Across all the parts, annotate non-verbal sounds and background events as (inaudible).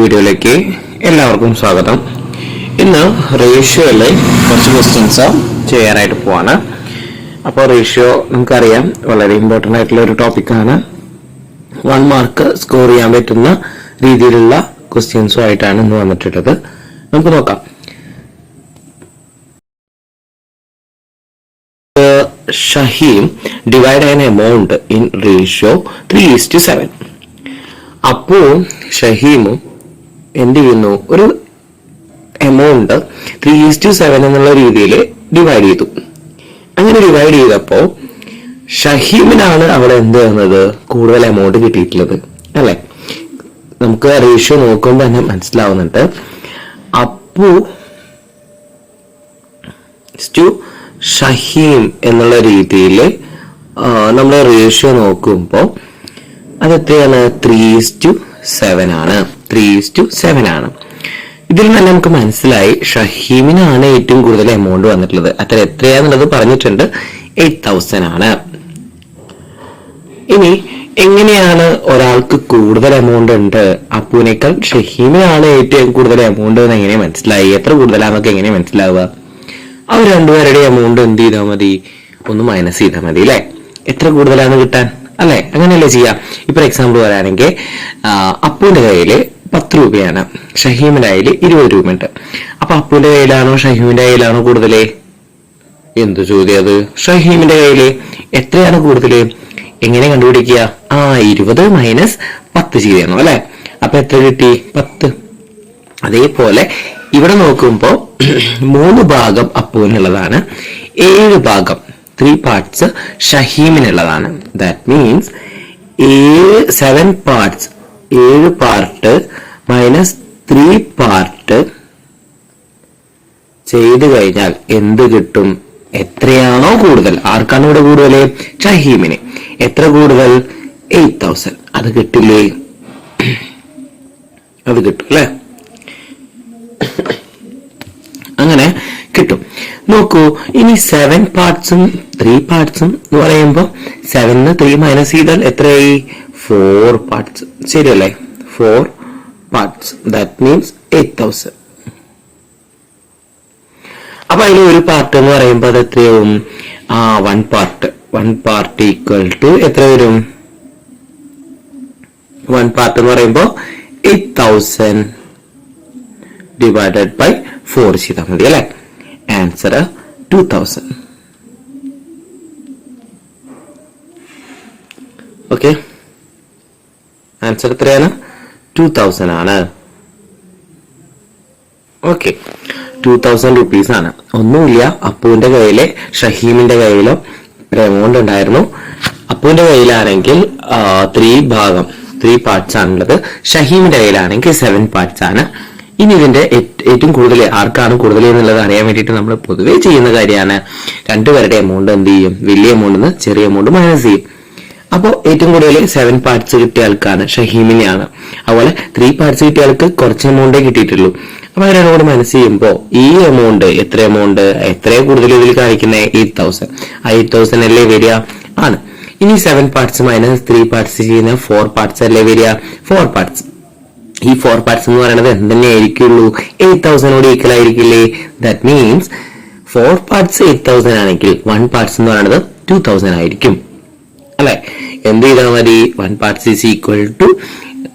വീഡിയോയിലേക്ക് എല്ലാവർക്കും സ്വാഗതം. ഇന്ന് റേഷ്യോയിലെ കുറച്ച് ക്വസ്റ്റ്യൻസ് ചെയ്യാനായിട്ട് പോവാണ്. അപ്പോൾ റേഷ്യോ നമുക്കറിയാം വളരെ ഇമ്പോർട്ടന്റ് ആയിട്ടുള്ള ഒരു ടോപ്പിക്കാണ് വൺ മാർക്ക് സ്കോർ ചെയ്യാൻ പറ്റുന്ന രീതിയിലുള്ള ക്വസ്റ്റ്യൻസും ആയിട്ടാണ് ഇന്ന് വന്നിട്ടുള്ളത്. നമുക്ക് നോക്കാം. Shaheem divide an amount in ratio three is to seven അപ്പോൾ ഷഹീമും എന്ത് ചെയ്യുന്നു. ഒരു amount three is to seven എന്നുള്ള രീതിയിൽ ഡിവൈഡ് ചെയ്തു. അങ്ങനെ ഡിവൈഡ് ചെയ്തപ്പോൾ ഷഹീമിനാണ് അവിടെ എന്ത് ചെയ്യുന്നത് കൂടുതൽ എമൗണ്ട് കിട്ടിയിട്ടുള്ളത്. അല്ലേ? നമുക്ക് റേഷ്യോ നോക്കുമ്പോൾ തന്നെ മനസ്സിലാവുന്നുണ്ട്. അപ്പു ടു ഷഹീം എന്നുള്ള രീതിയിൽ നമ്മൾ റേഷ്യോ നോക്കുമ്പോൾ അത് എത്രയാണ് ത്രീ ടു സെവൻ ആണ്. ത്രീ ടു സെവൻ ആണ്. ഇതിൽ നിന്ന് നമുക്ക് മനസ്സിലായി ഷഹീമിനാണ് ഏറ്റവും കൂടുതൽ എമൗണ്ട് വന്നിട്ടുള്ളത്. അത്ര എത്രയാന്നുള്ളത് പറഞ്ഞിട്ടുണ്ട്. എയ്റ്റ് തൗസൻഡ് ആണ്. ഇനി എങ്ങനെയാണ് ഒരാൾക്ക് കൂടുതൽ എമൗണ്ട് ഉണ്ട്? അപ്പൂനേക്കാൾ ഷഹീമിനാണ് ഏറ്റവും കൂടുതൽ എമൗണ്ട് എന്ന് എങ്ങനെ മനസ്സിലായി? എത്ര കൂടുതലാന്നൊക്കെ എങ്ങനെ മനസ്സിലാവുക? അവർ രണ്ടുപേരുടെ എമൗണ്ട് എന്ത് ചെയ്താൽ മതി? ഒന്ന് മൈനസ് ചെയ്താൽ മതി അല്ലേ? എത്ര കൂടുതലാണ് കിട്ടാൻ? അല്ലെ? അങ്ങനെയല്ലേ ചെയ്യാം. ഇപ്പൊ എക്സാമ്പിൾ പറയുകയാണെങ്കിൽ അപ്പുവിന്റെ കയ്യിൽ പത്ത് രൂപയാണ്. ഷഹീമിന്റെ കയ്യിൽ ഇരുപത് രൂപ ഉണ്ട് അപ്പൊ അപ്പുവിന്റെ കയ്യിലാണോ ഷഹീമിന്റെ കയ്യിലാണോ കൂടുതൽ? എന്ത് ചോദ്യം അത്? ഷഹീമിന്റെ കയ്യിൽ എത്രയാണ് കൂടുതൽ എങ്ങനെ കണ്ടുപിടിക്കുക? ആ ഇരുപത് മൈനസ് പത്ത് ചെയ്യണം അല്ലെ? അപ്പൊ എത്ര കിട്ടി? പത്ത്. അതേപോലെ ഇവിടെ നോക്കുമ്പോൾ (clears throat) മൂന്ന് ഭാഗം അപ്പുവിനുള്ളതാണ് ഏഴ് ഭാഗം ത്രീ പാർട്സ് ഷഹീമിനുള്ളതാണ്. ദാറ്റ് മീൻസ് ഏഴ് സെവൻ പാർട്സ് ഏഴ് പാർട്ട് മൈനസ് ത്രീ പാർട്ട് ചെയ്തു കഴിഞ്ഞാൽ എന്ത് കിട്ടും? എത്രയാണോ കൂടുതൽ? ആർക്കാണ് ഇവിടെ കൂടുതൽ? ഷഹീമിന്. എത്ര കൂടുതൽ? എയ്റ്റ് തൗസൻഡ് അത് കിട്ടില്ലേ? അത് കിട്ടും അല്ലേ? അങ്ങനെ കിട്ടും. നോക്കൂ ഇനി സെവൻ പാർട്സും ത്രീ പാർട്സും എന്ന് പറയുമ്പോൾ സെവനിന്ന് ത്രീ മൈനസ് ചെയ്താൽ എത്രയായി? ഫോർ പാർട്സ് ശരിയല്ലേ four parts that means eight thousand അപ്പൊ അതിൽ ഒരു പാർട്ട് എന്ന് പറയുമ്പോൾ അത് എത്രയാവും? ആ one part one part equal to എത്ര വരും? വൺ പാർട്ട് എന്ന് പറയുമ്പോൾ eight thousand divided by four ചെയ്താൽ മതി അല്ലെ? Answer two thousand okay answer എത്രയാണ്? ടു തൗസൻഡ് ആണ്. ഓക്കെ ടു തൗസൻഡ് റുപ്പീസ് ആണ്. ഒന്നുമില്ല. അപ്പുവിന്റെ കയ്യിലെ ഷഹീമിന്റെ കയ്യിലോ ഒരു എമൗണ്ട് ഉണ്ടായിരുന്നു. അപ്പുവിന്റെ കയ്യിലാണെങ്കിൽ ത്രീ ഭാഗം ത്രീ പാർട്സ് ആണുള്ളത്. ഷഹീമിന്റെ കയ്യിലാണെങ്കിൽ സെവൻ പാർട്സ് ആണ്. ഇനി ഇതിന്റെ ഏറ്റവും കൂടുതൽ ആർക്കാണ് കൂടുതൽ എന്നുള്ളത് അറിയാൻ വേണ്ടിയിട്ട് നമ്മൾ പൊതുവേ ചെയ്യുന്ന കാര്യമാണ്. രണ്ടുപേരുടെ എമൗണ്ട് എന്ത് ചെയ്യും? വലിയ എമൗണ്ട് നിന്ന് ചെറിയ എമൗണ്ട് മൈനസ് ചെയ്യും. അപ്പോൾ ഏറ്റവും കൂടുതൽ സെവൻ പാർട്സ് കിട്ടിയ ആൾക്കാണ് ഷഹീമിനെയാണ്. അതുപോലെ ത്രീ പാർട്സ് കിട്ടിയ ആൾക്ക് കുറച്ച് എമൗണ്ടേ കിട്ടിയിട്ടുള്ളൂ. അപ്പൊ അവരോട് മനസ്സ് ചെയ്യുമ്പോൾ ഈ എമൗണ്ട് എത്ര എമൗണ്ട് എത്ര കൂടുതൽ ഇതിൽ കാണിക്കുന്നത് എയ്റ്റ് തൗസൻഡ് ആ എയ്റ്റ് തൗസൻഡ് അല്ലേ വരിക? ആണ്. ഇനി seven parts minus three parts ചെയ്യുന്ന ഫോർ പാർട്സ് അല്ലേ വരിക? ഫോർ പാർട്സ് ഈ ഫോർ പാർട്സ് എന്ന് പറയുന്നത് എന്തെന്നെ ആയിരിക്കുള്ളൂ എയ്റ്റ് തൗസൻഡോട് equal ആയിരിക്കില്ലേ? That means four parts eight thousand ആണെങ്കിൽ വൺ പാർട്സ് എന്ന് പറയുന്നത് ടു തൗസൻഡ് ആയിരിക്കും. അല്ലെ? എന്ത് ചെയ്താൽ മതി? One parts is equal to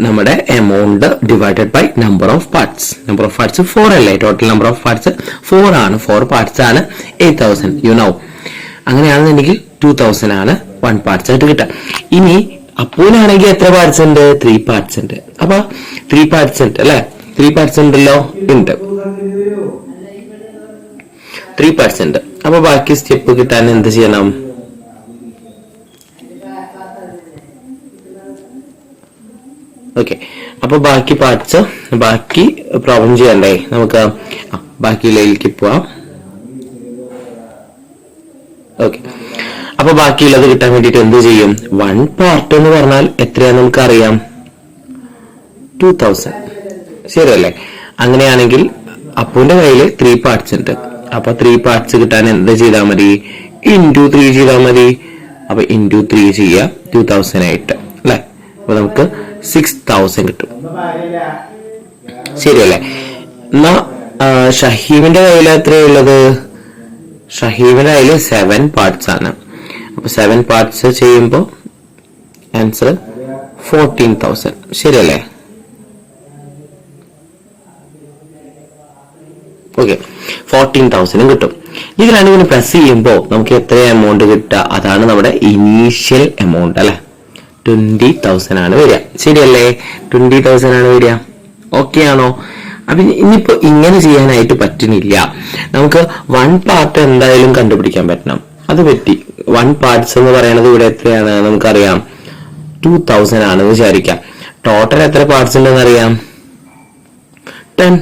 നമ്മുടെ amount divided by number of parts number of parts four അല്ലേ? Total number of parts four ആണ്. ഫോർ പാർട്സ് ആണ് എയ്റ്റ് തൗസൻഡ് യു നോ അങ്ങനെയാണെന്നുണ്ടെങ്കിൽ ടു തൗസൻഡ് ആണ് വൺ പാർട്സ് ആയിട്ട് കിട്ടുക. ഇനി അപ്പൂനാണെങ്കിൽ എത്ര പാർട്സ് ഉണ്ട്? ത്രീ പാർട്സ് ഉണ്ട്. അപ്പൊ ത്രീ പാർട്സ് ഉണ്ട് അല്ലെ? ത്രീ പാർട്സ് ഉണ്ടല്ലോ? ഉണ്ട്. ത്രീ പാർട്സ് ഉണ്ട്. അപ്പൊ ബാക്കി സ്റ്റെപ്പ് കിട്ടാൻ എന്ത് ചെയ്യണം? ഓക്കെ അപ്പൊ ബാക്കി പാർട്സ് ബാക്കി പ്രോബ്ലം ചെയ്യണ്ടേ? നമുക്ക് ബാക്കിയിലേക്ക് പോവാം. ഓക്കെ അപ്പൊ ബാക്കിയുള്ളത് കിട്ടാൻ വേണ്ടിട്ട് എന്ത് ചെയ്യും? വൺ പാർട്ട് എന്ന് പറഞ്ഞാൽ എത്രയാന്ന് നമുക്ക് അറിയാം ടു തൗസൻഡ് ശരിയല്ലേ? അങ്ങനെയാണെങ്കിൽ അപ്പുവിന്റെ കയ്യിൽ ത്രീ പാർട്സ് ഉണ്ട്. അപ്പൊ ത്രീ പാർട്സ് കിട്ടാൻ എന്ത് ചെയ്താൽ മതി? ഇന്റു ത്രീ ചെയ്താൽ മതി. അപ്പൊ ഇന്റു ത്രീ ചെയ്യാം. ടു തൗസൻഡ് ആയിട്ട്. അല്ലെ അപ്പൊ നമുക്ക് സിക്സ് തൗസൻഡ് കിട്ടും. ശരിയല്ലേ? എന്നാ ഷഹീമിന്റെ കയ്യിൽ എത്രയുള്ളത് ഷഹീമിന്റെ കയ്യിൽ സെവൻ പാർട്സ് ആണ്. അപ്പൊ സെവൻ പാർട്സ് ചെയ്യുമ്പോൾ ആൻസർ ഫോർട്ടീൻ തൗസൻഡ് ശരിയല്ലേ? ഓക്കെ ഫോർട്ടീൻ തൗസൻഡും കിട്ടും. ഇത് രണ്ടും പ്ലസ് ചെയ്യുമ്പോൾ നമുക്ക് എത്ര എമൗണ്ട് കിട്ടുക? അതാണ് നമ്മുടെ ഇനീഷ്യൽ എമൗണ്ട് അല്ലെ? ട്വന്റി തൗസൻഡ് ആണ് വരിക. ശരിയല്ലേ? ട്വന്റി തൗസൻഡ് ആണ് വരിക. ഓക്കെ ആണോ? അപ്പൊ ഇനിയിപ്പോ ഇങ്ങനെ ചെയ്യാനായിട്ട് പറ്റുന്നില്ല. നമുക്ക് വൺ പാർട്ട് എന്തായാലും കണ്ടുപിടിക്കാൻ പറ്റണം. അത് പറ്റി. വൺ പാർട്സ് എന്ന് പറയുന്നത് ഇവിടെ എത്രയാണ്? നമുക്കറിയാം. ടു തൗസൻഡ് ആണെന്ന് വിചാരിക്കാം. ടോട്ടൽ എത്ര പാർട്സ് ഉണ്ടെന്ന് അറിയാം? ടെൻ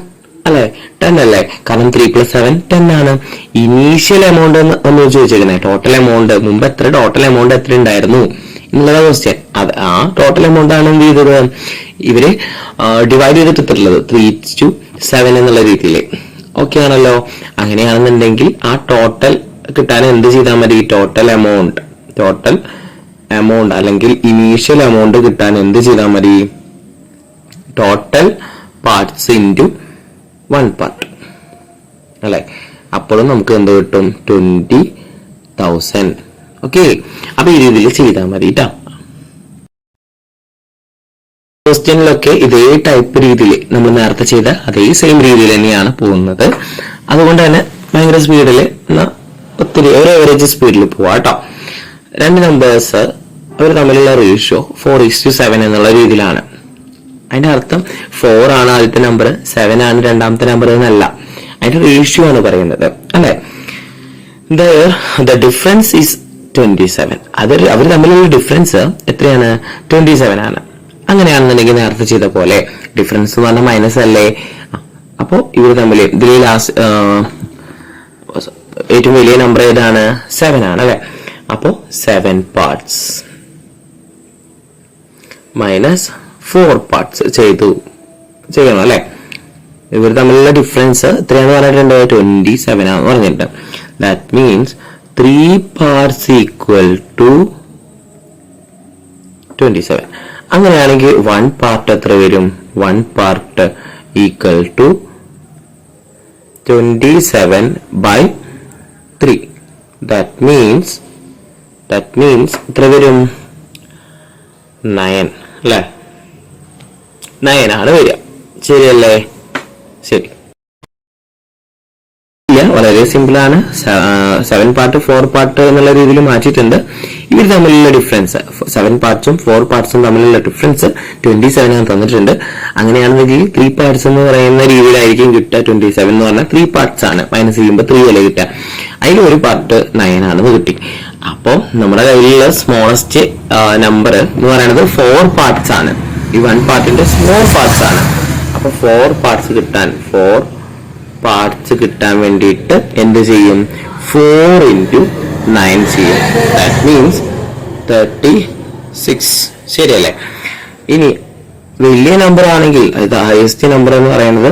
അല്ലെ? ടെൻ അല്ലേ? കാരണം ത്രീ പ്ലസ് സെവൻ ടെൻ ആണ്. ഇനീഷ്യൽ എമൗണ്ട് ഒന്ന് ചോദിച്ചേക്കുന്നത് ടോട്ടൽ എമൗണ്ട് മുമ്പ് എത്ര ടോട്ടൽ എമൗണ്ട് എത്ര ഉണ്ടായിരുന്നു? എന്നുള്ളതാ ക്വസ്റ്റ്യൻ അത് ആ ടോട്ടൽ എമൗണ്ട് ആണ് എന്ത് ചെയ്തത്? ഇവർ ഡിവൈഡ് ചെയ്തിട്ടുള്ളത് ത്രീ ടു സെവൻ എന്നുള്ള രീതിയിൽ ഓക്കെ ആണല്ലോ? അങ്ങനെയാണെന്നുണ്ടെങ്കിൽ ആ ടോട്ടൽ കിട്ടാൻ എന്ത് ചെയ്താൽ മതി? ടോട്ടൽ എമൗണ്ട് ടോട്ടൽ എമൗണ്ട് അല്ലെങ്കിൽ ഇനീഷ്യൽ എമൗണ്ട് കിട്ടാൻ എന്ത് ചെയ്താൽ മതി? Total parts into one part അല്ലേ? അപ്പോഴും നമുക്ക് എന്ത് കിട്ടും? Twenty thousand okay? അപ്പൊ ഈ രീതിയിൽ ചെയ്താൽ മതി ക്വസ്റ്റ്യനിലൊക്കെ ഇതേ ടൈപ്പ് രീതിയിൽ നമ്മൾ നേരത്തെ ചെയ്ത അതേ സെയിം രീതിയിൽ തന്നെയാണ് പോകുന്നത്. അതുകൊണ്ട് തന്നെ ഭയങ്കര സ്പീഡിൽ ഒത്തിരി ഒരു ഏവറേജ് സ്പീഡിൽ പോവാ കേട്ടോ രണ്ട് നമ്പേഴ്സ് അവർ തമ്മിലുള്ള ratio four is to seven എന്നുള്ള രീതിയിലാണ്. അതിന്റെ അർത്ഥം ഫോർ ആണ് ആദ്യത്തെ നമ്പർ സെവൻ ആണ് രണ്ടാമത്തെ നമ്പർ എന്നല്ല. അതിന്റെ റേഷ്യോ ആണ് പറയുന്നത്. അല്ലെ? The difference is twenty seven അത് അവർ തമ്മിലുള്ള ഡിഫറൻസ് എത്രയാണ്? ട്വന്റി സെവൻ ആണ്. അങ്ങനെയാണെന്നുണ്ടെങ്കിൽ നേരത്തെ ചെയ്ത പോലെ ഡിഫറൻസ് എന്ന് പറഞ്ഞാൽ മൈനസ് അല്ലേ? അപ്പോൾ ഇവർ തമ്മിൽ ഇതിൽ ലാസ്റ്റ് ഏറ്റവും വലിയ നമ്പർ ഏതാണ്? സെവൻ ആണ് അല്ലെ? അപ്പോ seven parts minus four parts ചെയ്തു. ചെയ്യണം അല്ലെ? ഇവർ തമ്മിലുള്ള ഡിഫറൻസ് എത്രയാണെന്ന് പറഞ്ഞിട്ടുണ്ട്? ട്വന്റി സെവൻ ആണെന്ന് പറഞ്ഞിട്ടുണ്ട്. That means three parts equal to twenty seven അങ്ങനെയാണെങ്കിൽ വൺ പാർട്ട് എത്ര വരും one part equal to twenty seven by three that means that means എത്ര വരും? നയൻ അല്ലേ? നയനാണ് വരിക. ശരിയല്ലേ? ശരി. വളരെ സിമ്പിളാണ് സെവൻ പാർട്ട് ഫോർ പാർട്ട് എന്നുള്ള രീതിയിൽ മാറ്റിയിട്ടുണ്ട്. ഇവർ തമ്മിലുള്ള ഡിഫറൻസ് സെവൻ പാർട്സും ഫോർ പാർട്സും തമ്മിലുള്ള ഡിഫറൻസ് ട്വന്റി സെവൻ ആണ് തന്നിട്ടുണ്ട്. അങ്ങനെയാണെങ്കിൽ ത്രീ പാർട്സ് എന്ന് പറയുന്ന രീതിയിലായിരിക്കും കിട്ടുക ട്വന്റി സെവൻ എന്ന് പറഞ്ഞാൽ ത്രീ പാർട്സ് ആണ്. മൈനസ് ചെയ്യുമ്പോൾ ത്രീ അല്ലേ കിട്ടുക. അതിൽ ഒരു പാർട്ട് നയൻ ആണെന്ന് കിട്ടി. അപ്പോൾ നമ്മുടെ കയ്യിലുള്ള സ്മോളസ്റ്റ് നമ്പർ എന്ന് പറയുന്നത് ഫോർ പാർട്സ് ആണ്. ഈ വൺ പാർട്ടിന്റെ സ്മോൾ പാർട്സ് ആണ്. അപ്പൊ ഫോർ പാർട്സ് കിട്ടാൻ ഫോർ പാർട്സ് കിട്ടാൻ വേണ്ടിയിട്ട് എന്ത് ചെയ്യും? ഫോർ ഇന്റു നയൻ ചെയ്യും. ദാറ്റ് മീൻസ് തേർട്ടി സിക്സ് ശരിയല്ലേ? ഇനി വലിയ നമ്പർ ആണെങ്കിൽ അതായത് ഹയസ്റ്റ് നമ്പർ എന്ന് പറയുന്നത്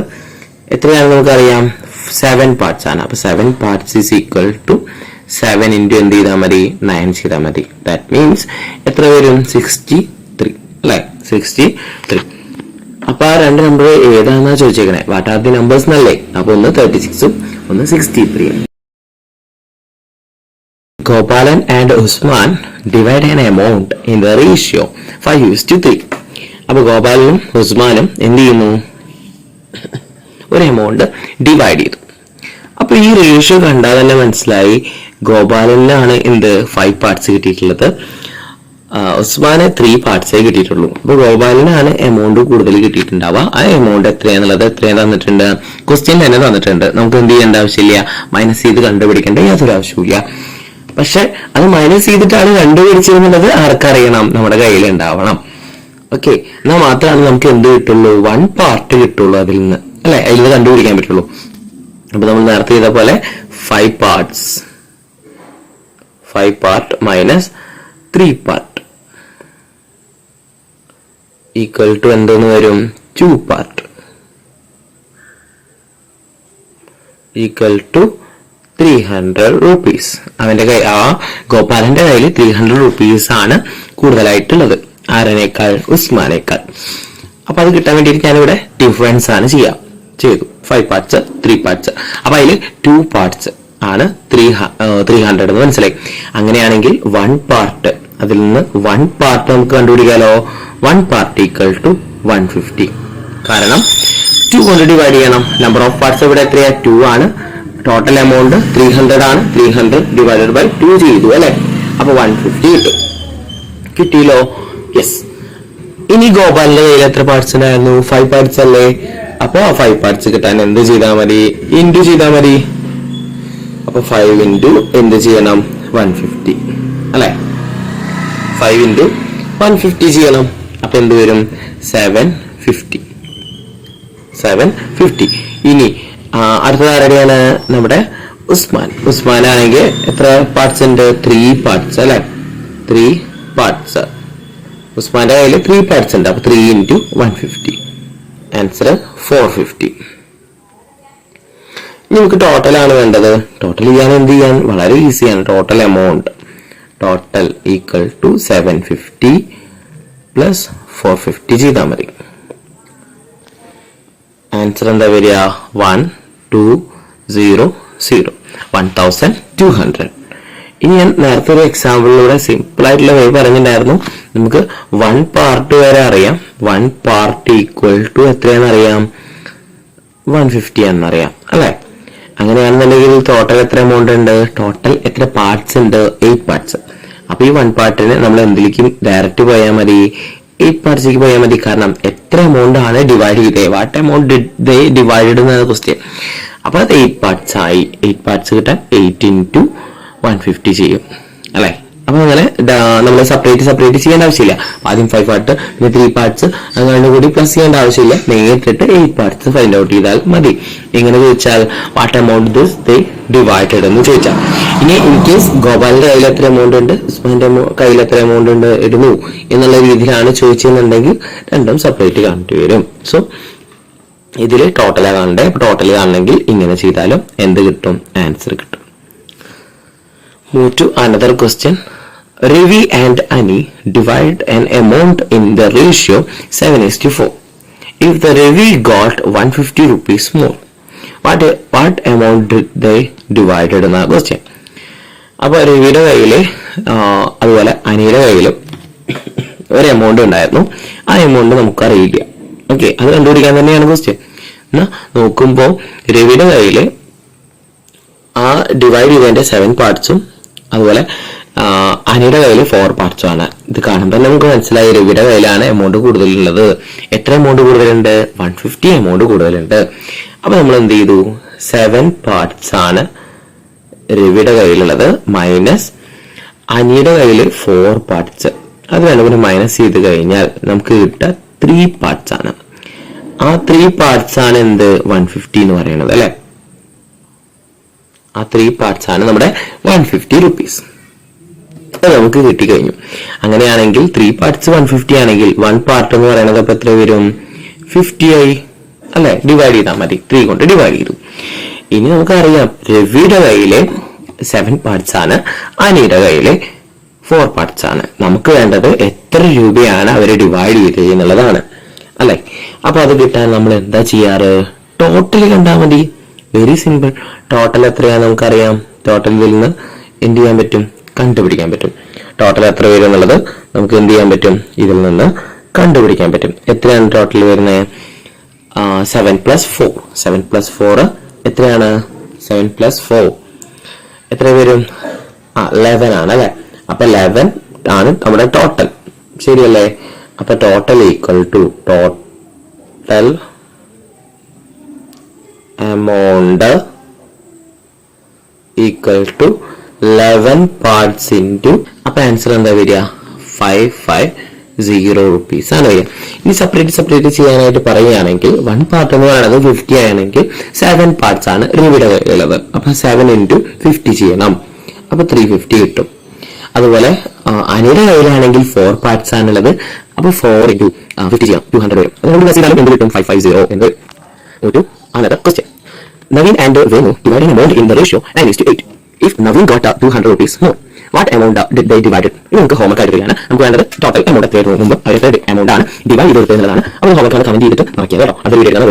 എത്രയാണെന്ന് നമുക്കറിയാം? സെവൻ പാർട്സ് ആണ്. അപ്പൊ seven parts is equal to seven into എന്ത് ചെയ്താൽ മതി? നയൻ ചെയ്താൽ മതി. ദാറ്റ് മീൻസ് എത്ര വരും? സിക്സ്റ്റി ത്രീ അല്ലേ? സിക്സ്റ്റി ത്രീ അപ്പൊ ആ രണ്ട് നമ്പർ ഏതാണെന്നാ ചോദിച്ചേക്കണേ? വാട്ട് ആർ ദി നമ്പേഴ്സ് എന്നല്ലേ? അപ്പൊ ഒന്ന് തേർട്ടി സിക്സും ഒന്ന് സിക്സ്റ്റി ത്രീയും Gopalan and Usman divide an amount in the ratio five is to three അപ്പൊ ഗോപാലനും ഉസ്മാനും എന്ത് ചെയ്യുന്നു? ഒരു എമൗണ്ട് ഡിവൈഡ് ചെയ്തു. അപ്പൊ ഈ റേഷ്യോ കണ്ടാൽ തന്നെ മനസ്സിലായി ഗോപാലനിലാണ് എന്ത് ഫൈവ് പാർട്സ് കിട്ടിയിട്ടുള്ളത്. ഉസ്മാന് ത്രീ പാർട്സേ കിട്ടിയിട്ടുള്ളൂ. അപ്പൊ ഗോപാലിനാണ് എമൗണ്ട് കൂടുതൽ കിട്ടിയിട്ടുണ്ടാവുക. ആ എമൗണ്ട് എത്രയാന്നുള്ളത് എത്രയാണ് തന്നിട്ടുണ്ട്? ക്വസ്റ്റ്യൻ തന്നെ തന്നിട്ടുണ്ട്. നമുക്ക് എന്ത് ചെയ്യേണ്ട ആവശ്യമില്ല. മൈനസ് ചെയ്ത് കണ്ടുപിടിക്കേണ്ട യാതൊരു ആവശ്യമില്ല പക്ഷെ അത് മൈനസ് ചെയ്തിട്ടാണ് കണ്ടുപിടിച്ചിരുന്നത്. ആർക്കറിയണം? നമ്മുടെ കയ്യിൽ ഉണ്ടാവണം. ഓക്കെ എന്നാൽ മാത്രമാണ് നമുക്ക് എന്ത് കിട്ടുള്ളൂ? വൺ പാർട്ട് കിട്ടുള്ളൂ അതിൽ നിന്ന്. അല്ലെ? അതിൽ നിന്ന് കണ്ടുപിടിക്കാൻ പറ്റുള്ളൂ. അപ്പൊ നമ്മൾ നേരത്തെ ചെയ്ത പോലെ five parts five part minus three part equal to എന്തെന്ന് വരും? Two part equal to three hundred rupees അവന്റെ കൈ ആ ഗോപാലന്റെ കയ്യിൽ ത്രീ ഹൺഡ്രഡ് റുപ്പീസ് ആണ് കൂടുതലായിട്ടുള്ളത്. ആരനേക്കാൾ ഉസ്മാനേക്കാൾ. അപ്പൊ അത് കിട്ടാൻ വേണ്ടിയിട്ട് ഞാനിവിടെ ഡിഫറൻസ് ആണ് ചെയ്യാം ചെയ്തു. ഫൈവ് പാർട്സ് ത്രീ പാർട്സ് അപ്പൊ അതിൽ ടു പാർട്സ് ആണ് ത്രീ ത്രീ ഹൺഡ്രഡ് എന്ന് മനസ്സിലായി. അങ്ങനെയാണെങ്കിൽ വൺ പാർട്ട് അതിൽ നിന്ന് വൺ പാർട്ട് നമുക്ക് കണ്ടുപിടിക്കാലോ. One part equal to one fifty കാരണം ടു കൊണ്ട് ഡിവൈഡ് ചെയ്യണം. നമ്പർ ഓഫ് പാർട്സ് ഇവിടെ എത്രയാ? ടു ആണ്. ടോട്ടൽ എമൗണ്ട് ത്രീ ഹൺഡ്രഡ് ആണ്. Three hundred divided by two ചെയ്തു അല്ലെ? അപ്പൊ വൺ ഫിഫ്റ്റി കിട്ടും. കിട്ടിയില്ലോ? യെസ് ഇനി ഗോപാലിന്റെ കയ്യിൽ എത്ര പാർട്സ് ഉണ്ടായിരുന്നു? ഫൈവ് പാർട്സ് അല്ലേ? അപ്പൊ ആ ഫൈവ് പാർട്സ് കിട്ടാൻ എന്ത് ചെയ്താൽ മതി? ഇന്റു ചെയ്താൽ മതി. അപ്പൊ ഫൈവ് ഇന്റു എന്ത് ചെയ്യണം? വൺ ഫിഫ്റ്റി അല്ലെ? ഫൈവ് ഇന്റു വൺ ഫിഫ്റ്റി ചെയ്യണം. അപ്പം എന്ത് വരും? സെവൻ ഫിഫ്റ്റി സെവൻ ഫിഫ്റ്റി ഇനി അടുത്തത് ആരുടെയാണ്? നമ്മുടെ ഉസ്മാൻ. ഉസ്മാൻ ആണെങ്കിൽ എത്ര പാർട്സ് ഉണ്ട്? ത്രീ പാർട്സ് അല്ലെ? ത്രീ പാർട്സ് ഉസ്മാന്റെ കയ്യിൽ ത്രീ പാർട്സ് ഉണ്ട്. അപ്പൊ three into one fifty answer four fifty നമുക്ക് ടോട്ടൽ ആണ് വേണ്ടത്. ടോട്ടൽ ചെയ്യാൻ എന്ത് ചെയ്യാൻ? വളരെ ഈസിയാണ് total amount total equal to seven fifty plus four fifty ചെയ്താൽ മതി. ആൻസർ എന്താ വരിക? One two zero zero one thousand two hundred ഇനി ഞാൻ നേരത്തെ ഒരു എക്സാമ്പിളിലൂടെ സിമ്പിൾ ആയിട്ടുള്ള വേ പറഞ്ഞിട്ടുണ്ടായിരുന്നു. നമുക്ക് വൺ പാർട്ട് വരെ അറിയാം. വൺ പാർട്ട് ഈക്വൽ ടു എത്രയാണെന്ന് അറിയാം വൺ ഫിഫ്റ്റി എന്നറിയാം അല്ലെ? അങ്ങനെയാണെന്നുണ്ടെങ്കിൽ ടോട്ടൽ എത്ര എമൗണ്ട് ഉണ്ട്? ടോട്ടൽ എത്ര പാർട്സ് ഉണ്ട്? എയ്റ്റ് പാർട്സ് അപ്പൊ ഈ വൺ പാർട്ടിന് നമ്മൾ എന്തിലേക്കും ഡയറക്റ്റ് പോയാൽ മതി. എയ്റ്റ് പാർട്സിലേക്ക് പോയാൽ മതി. കാരണം എത്ര എമൗണ്ട് ആണ് ഡിവൈഡ് ചെയ്തത് വാട്ട് എമൗണ്ട് ദേ ഡിവൈഡ് എന്നാണ് ക്വസ്റ്റ്യൻ അപ്പൊ അത് എയ്റ്റ് പാർട്സ് ആയി. എയ്റ്റ് പാർട്സ് കിട്ടാൻ എയ്റ്റ് ഇന്റു വൺ ഫിഫ്റ്റി ചെയ്യും. അല്ലെ? അപ്പൊ അങ്ങനെ നമ്മൾ സെപ്പറേറ്റ് സെപ്പറേറ്റ് ചെയ്യേണ്ട ആവശ്യമില്ല. ആദ്യം ഫൈവ് പാർട്ട് പിന്നെ ത്രീ പാർട്സ് അങ്ങനെ കൂടി പ്ലസ് ചെയ്യേണ്ട ആവശ്യമില്ല. നേരിട്ടിട്ട് എയ്റ്റ് പാർട്സ് ഫൈൻഡ് ഔട്ട് ചെയ്താൽ മതി. എങ്ങനെ ചോദിച്ചാൽ what amount this they divided എന്ന് ചോദിച്ചാൽ. ഇനി ഇൻ കേസ് ഗോപാലിന്റെ കയ്യിൽ എത്ര എമൗണ്ട് ഉണ്ട് ഉസ്മാന്റെ കയ്യിൽ എത്ര എമൗണ്ട് ഉണ്ട് ഇടുന്നു എന്നുള്ള രീതിയിലാണ് ചോദിച്ചതെന്നുണ്ടെങ്കിൽ രണ്ടും സെപ്പറേറ്റ് കാണേണ്ടി വരും സോ ഇതിൽ ടോട്ടലാണ് കാണണ്ടേ? അപ്പൊ ടോട്ടൽ കാണണമെങ്കിൽ ഇങ്ങനെ ചെയ്താലും എന്ത് കിട്ടും? ആൻസർ കിട്ടും. Move to another question. Ravi and Ani divide an amount in the ratio 7 is to 4. If the Ravi got 150 rupees more, what, what amount did they divided എന്ന ക്വസ്റ്റ്യൻ അപ്പൊ രവിയുടെ കയ്യിൽ അതുപോലെ അനിയുടെ കയ്യിലും ഒരു എമൗണ്ട് ഉണ്ടായിരുന്നു. ആ എമൗണ്ട് നമുക്ക് അറിയില്ല. ഓക്കെ അത് കണ്ടുപിടിക്കാൻ തന്നെയാണ് ക്വസ്റ്റ്യൻ എന്നാ നോക്കുമ്പോൾ രവിയുടെ കയ്യിൽ ആ ഡിവൈഡ് ചെയ്തതിന്റെ സെവൻ പാർട്സും അതുപോലെ അനിയുടെ കയ്യിൽ ഫോർ പാർട്സും ആണ്. ഇത് കാണുമ്പോൾ നമുക്ക് മനസ്സിലായി രവിയുടെ കയ്യിലാണ് എമൗണ്ട് കൂടുതലുള്ളത്. എത്ര എമൗണ്ട് കൂടുതലുണ്ട്? വൺ ഫിഫ്റ്റി എമൗണ്ട് കൂടുതലുണ്ട്. അപ്പൊ നമ്മൾ എന്ത് ചെയ്തു? സെവൻ പാർട്സ് ആണ് രവിയുടെ കയ്യിലുള്ളത്. മൈനസ് അനിയുടെ കയ്യിൽ ഫോർ പാർട്സ് അത് വേണമെങ്കിൽ മൈനസ് ചെയ്ത് കഴിഞ്ഞാൽ നമുക്ക് കിട്ടുക ത്രീ പാർട്സ് ആണ്. ആ ത്രീ പാർട്സ് ആണ് എന്ത്? വൺ ഫിഫ്റ്റി എന്ന് പറയുന്നത് അല്ലെ? ആ ത്രീ പാർട്സ് ആണ് നമ്മുടെ വൺ ഫിഫ്റ്റി റുപ്പീസ് അത് നമുക്ക് കിട്ടിക്കഴിഞ്ഞു. അങ്ങനെയാണെങ്കിൽ ത്രീ പാർട്സ് വൺ ഫിഫ്റ്റി ആണെങ്കിൽ വൺ പാർട്ട് എന്ന് പറയുന്നത് അപ്പൊ എത്ര വരും? ഫിഫ്റ്റി ആയി. അല്ലെ? ഡിവൈഡ് ചെയ്താൽ മതി. ത്രീ കൊണ്ട് ഡിവൈഡ് ചെയ്തു. ഇനി നമുക്കറിയാം രവിയുടെ കയ്യിലെ സെവൻ പാർട്സ് ആണ്. അനിയുടെ കയ്യിലെ ഫോർ പാർട്സ് ആണ്. നമുക്ക് വേണ്ടത് എത്ര രൂപയാണ് അവർ ഡിവൈഡ് ചെയ്തത് എന്നുള്ളതാണ്. അല്ലെ? അപ്പൊ അത് കിട്ടാൻ നമ്മൾ എന്താ ചെയ്യാറ്? ടോട്ടൽ കണ്ടാൽ മതി. വെരി സിമ്പിൾ ടോട്ടൽ എത്രയാണ് നമുക്കറിയാം. ടോട്ടൽ നിന്ന് എന്ത് ചെയ്യാൻ പറ്റും? കണ്ടുപിടിക്കാൻ പറ്റും. ടോട്ടൽ എത്ര വരും എന്നുള്ളത് നമുക്ക് എന്ത് ചെയ്യാൻ പറ്റും? ഇതിൽ നിന്ന് കണ്ടുപിടിക്കാൻ പറ്റും. എത്രയാണ് ടോട്ടൽ വരുന്നത്? Seven plus four seven plus four എത്രയാണ്? സെവൻ പ്ലസ് ഫോർ എത്ര വരും? ആ ലെവൻ ആണ് അല്ലെ? അപ്പൊ ലെവൻ ആണ് നമ്മുടെ ടോട്ടൽ ശരിയല്ലേ? അപ്പൊ total equal to total amount equal to eleven parts into അപ്പൊ ആൻസർ എന്താ വരിക? ഫൈവ് ഫൈവ് സീറോ റുപ്പീസ് ആണ് വരിക. ഇനി സെപ്പറേറ്റ് സെപ്പറേറ്റ് ചെയ്യാനായിട്ട് പറയുകയാണെങ്കിൽ വൺ പാർട്ട് എന്ന് പറയുന്നത് ഫിഫ്റ്റി ആണെങ്കിൽ സെവൻ പാർട്സ് ആണ് റിവിയുടെ ഇളവ് അപ്പൊ സെവൻ ഇന്റു ഫിഫ്റ്റി ചെയ്യണം. അപ്പൊ ത്രീ ഫിഫ്റ്റി കിട്ടും. അതുപോലെ അനിയുടെ കയ്യിലാണെങ്കിൽ ഫോർ പാർട്സ് ആണുള്ളത് അപ്പൊ ഫോർ ഇന്റു ഫിഫ്റ്റി ചെയ്യാം. ടു ഹൺഡ്രഡ് വരും. അതുകൊണ്ട് പ്ലസ് എന്ത് കിട്ടും? ഫൈവ് ഫൈവ് സീറോ എന്ന് ഒരു another question Naveen and Venu divided amount in the ratio 9 is to 8. If Naveen got uh, 200 rupees more, what amount they divided ഇത് നമുക്ക് homework ആയിട്ട് വരികയാണ് നമുക്ക് വേണ്ടത് ടോട്ടൽ എമൗണ്ട് എത്ര മുമ്പ് അവരുടെ എമൗണ്ട് ആണ്? ഡിവൈഡ് ചെയ്ത് അപ്പോൾ ഹോംവർക്ക് കമന്റ് ചെയ്തിട്ട് നോക്കിയാൽ കേട്ടോ. അത് വീഡിയോ എടുക്കാൻ